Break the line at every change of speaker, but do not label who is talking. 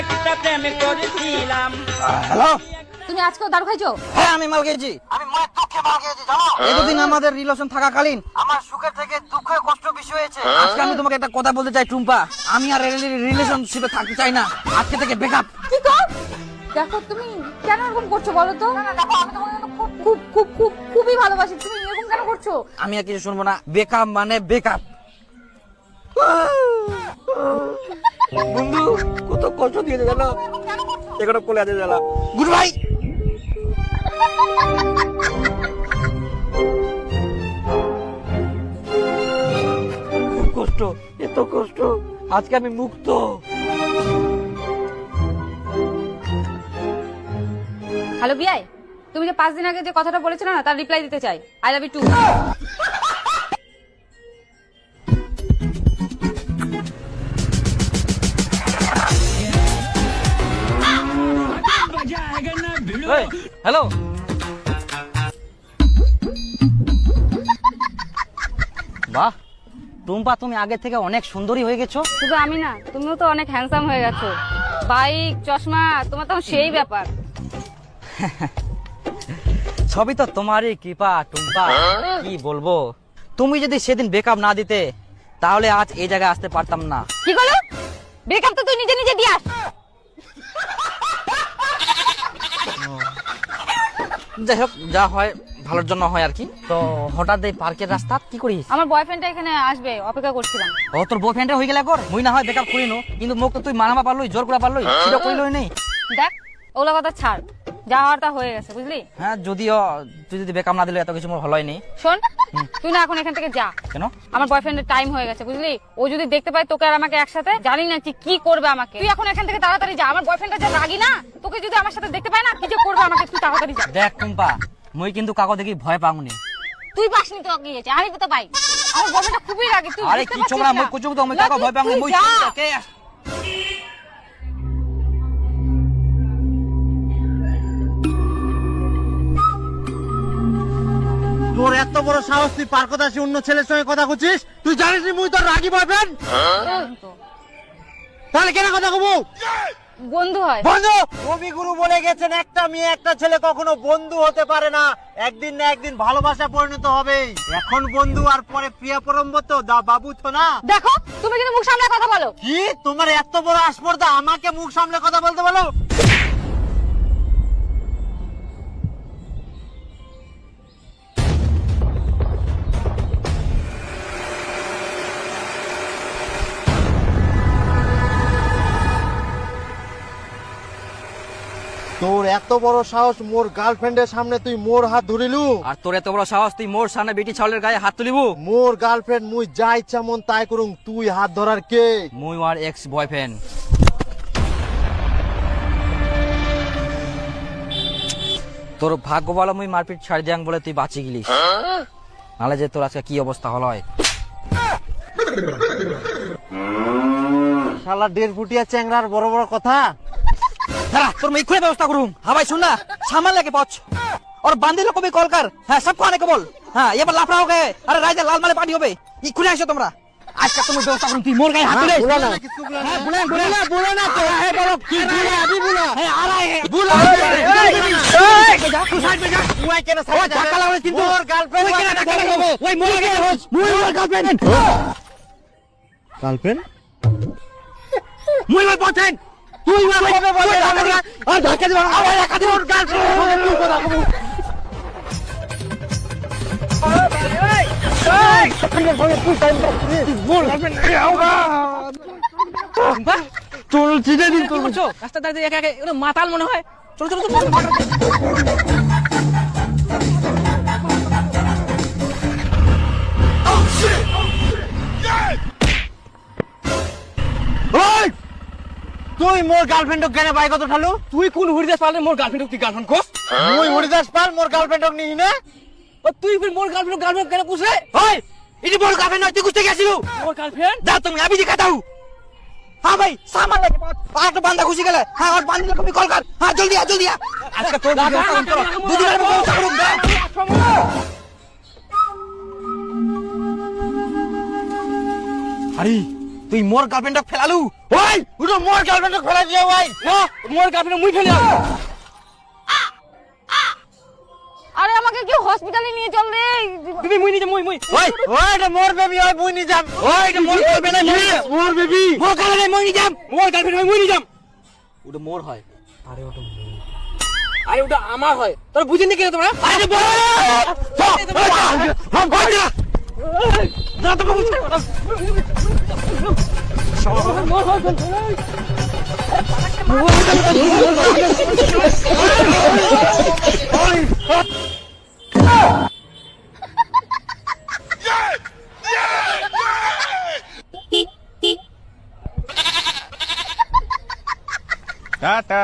একটা প্রেম করেছিলাম।
হ্যালো?
তুমি আজকেও দারু খাইছো?
হ্যাঁ আমি মাল খেয়েছি। আমি মায়ের দুঃখে মাল খেয়েছি জানো? এতদিন আমাদের রিলেশন থাকাকালীন। আমার সুখের থেকে দুঃখে কষ্ট বেশি হয়েছে। আজকে আমি তোমাকে একটা কথা বলতে চাই টুম্পা। আমি আর রিলেশনশিপে থাকতে চাই না। আজকে থেকে ব্রেকআপ
কি কর? দেখো তুমি কেন এরকম করছ বলো তো? দেখো আমি তোমাকে খুব খুব খুব খুব খুবই ভালোবাসি। তুমি এরকম কেন করছ?
আমি আর কিছু শুনব না। বেকআপ মানে বেকআপ বন্ধু, কত কষ্ট দিয়েছে, জানো? এখানে কোলে আছে, জানা। Good bye. কষ্ট, এত কষ্ট। আজকে আমি মুক্ত।
হ্যালো বিয়াই তুমি যে পাঁচ দিন আগে যে কথাটা বলেছিলে না, তার রিপ্লাই দিতে চাই। I love you too
hello? বাহ টুম্পা তুমি আগে থেকে অনেক সুন্দরী হয়ে গেছো।
শুধু আমি না তুমিও তো অনেক হ্যান্ডসাম হয়ে গেছো। বাইক চশমা তোমার তো সেই ব্যাপার।
সবই তো তোমারই কৃপা টুম্পা কি বলব? তুমি যদি সেদিন বেকআপ না দিতে তাহলে আজ এই জায়গায় আসতে পারতাম না।
কি করল? ব্রেকআপ তো তুই নিজে নিজে দিয়াস
যাই হোক যা হয় ভালোর জন্য হয় আর কি। তো হঠাৎ এই পার্কের রাস্তা কি করিস?
আমার বয়ফ্রেন্ডটা এখানে আসবে অপেক্ষা করছিলাম।
ও তোর বয়ফ্রেন্ডটা হয়ে গেলে কর। মুই না হয় বেকার করিনো। কিন্তু মোক তো তুই মানাবা পারলই জোর করা পারলই। সেটা করিলই নেই
দেখ ওগুলা কথা ছাড়। যা হয়ে গেছে বুঝলি?
হ্যাঁ যদিও তুই যদি বেকআপ না দিলে এত কিছু মোর ভালোই নেই
শোন তুই না এখন এখান থেকে যা।
কেন?
আমার বয়ফ্রেন্ডের টাইম হয়ে গেছে বুঝলি? ও যদি দেখতে পায় তোকে আর আমাকে একসাথে জানি না কি কি করবে আমাকে। তুই এখন এখান থেকে তাড়াতাড়ি যা আমার বয়ফ্রেন্ডটা যা রাগি না তোকে যদি আমার সাথে দেখতে পায় না কি যে করবে আমাকে তুই তাড়াতাড়ি যা।
দেখ টুম্পা মুই কিন্তু কাকো দেখি ভয় পাওনি।
তুই পাসনি তো গিয়েছে আমি তো পাই। আমার বয়ফ্রেন্ডটা খুবই রাগি তুই
আরে কি ছোকরা
না?
কুচুক তো মুই কাকো ভয় পাওনি মুই। কে?
এত বড় সাহস তুই পার্কত আসি অন্য ছেলের সঙ্গে কথা বলছিস? তুই জানিস মুই তোর রাগি বয়ফ্রেন্ড তাহলে কেন কথা কবু?
বন্ধু হয়।
বন্ধু! কবিগুরু বলে গেছেন একটা মেয়ে একটা ছেলে কখনো বন্ধু হতে পারে না। একদিন না একদিন ভালোবাসা পরিণত এখন বন্ধু আর পরে প্রিয়া পরম্ব তো দা বাবু তো না?
দেখো তুমি কিন্তু মুখ সামনে কথা বলো।
কি? তোমার এত বড় আসপর্দা আমাকে মুখ সামলে কথা বলতে বলো? তোর এত বড় সাহস মোর গার্লফ্রেন্ডের সামনে তুই মোর হাত ধরিলু?
আর তোর এত বড় সাহস তুই মোর সামনে বেটি ছাউলের গায়ে হাত তুলিবু?
মোর গার্লফ্রেন্ড মুই যা ইচ্ছা মন তাই করুম তুই হাত ধরার কে?
মুই আর এক্স বয়ফ্রেন্ড তোর ভাগ্য বলো মুই মারপিট ছাড় দিয়াং বলে তুই বাঁচি গেলিস। নালে যে তোর আজকে কি অবস্থা হলো হয়?
শালা দেড় ফুটিয়া চ্যাংরার বড় বড় কথা।
দাঁড়া তোর মেয়ে খুলে ব্যবস্থা করুন হাবাই শুন না সামাল লাগে পচ ওর বান্দিল
কবি কলকার
হ্যাঁ সব খানে
বল
হ্যাঁ
এবার লাফড়া
হোক আরে রাইতে লাল
মালে
পানি হবে। ই খুলে
আসো তোমরা।
ওই কেন গার্লফ্রেন্ড মুই বল তুই কবে বলে আর ধাক্কা দিবা আমার একা দিবা গার্লফ্রেন্ড তুই কথা কবু
তোর চিনে দিন
তোর করছ রাস্তা দাঁড়িয়ে একা একা মাতাল মনে হয় চলো চলো চলো
তুই মোর গার্লফ্রেন্ডক গেনে বাই কত ঠালু?
তুই কোন হরিদাস পালে মোর গার্লফ্রেন্ডক তুই গার্লফ্রেন্ড কোস?
মুই হরিদাস পাল মোর গার্লফ্রেন্ডক নিহি না।
ও তুই ফির মোর গার্লফ্রেন্ড গার্লফ্রেন্ড কেন কুছে হই ইনি মোর গার্লফ্রেন্ড নয় তুই কুসতে গেছিলু? মোর গার্লফ্রেন্ড দা তুমি আবি দেখা দাও হ্যাঁ ভাই সামান লাগে আর তো বান্দা খুশি গেলে। হ্যাঁ আর বান্দা তুমি কল কর। হ্যাঁ জলদি আ জলদি আ আজকে তোর ভিডিও কাম করো দুদিনের মধ্যে ব্যবস্থা করুন
আরে
তুই মোর গার্লফ্রেন্ডক ফেলালু? ওই! উঠো মোর গার্লফ্রেন্ডক ফেলা দিয়ে ওই! না মোর গার্লফ্রেন্ড মুই ফেলাম
আরে আমাকে কি হসপিটালে নিয়ে চল রে।
তুমি মুই নিতে মুই মুই।
ওই ওই এটা মোর বেবি ওই বুই নি যাম।
ওই এটা মোর গার্লফ্রেন্ড মুই মোর বেবি মোর গার্লফ্রেন্ড মুই নিজাম মোর গার্লফ্রেন্ড মুই নিজাম ওটা মোর হয়। আরে ওটা আরে ওটা আমার হয়। তোরা বুঝিনি কেন তোমরা? আরে বল।
টাটা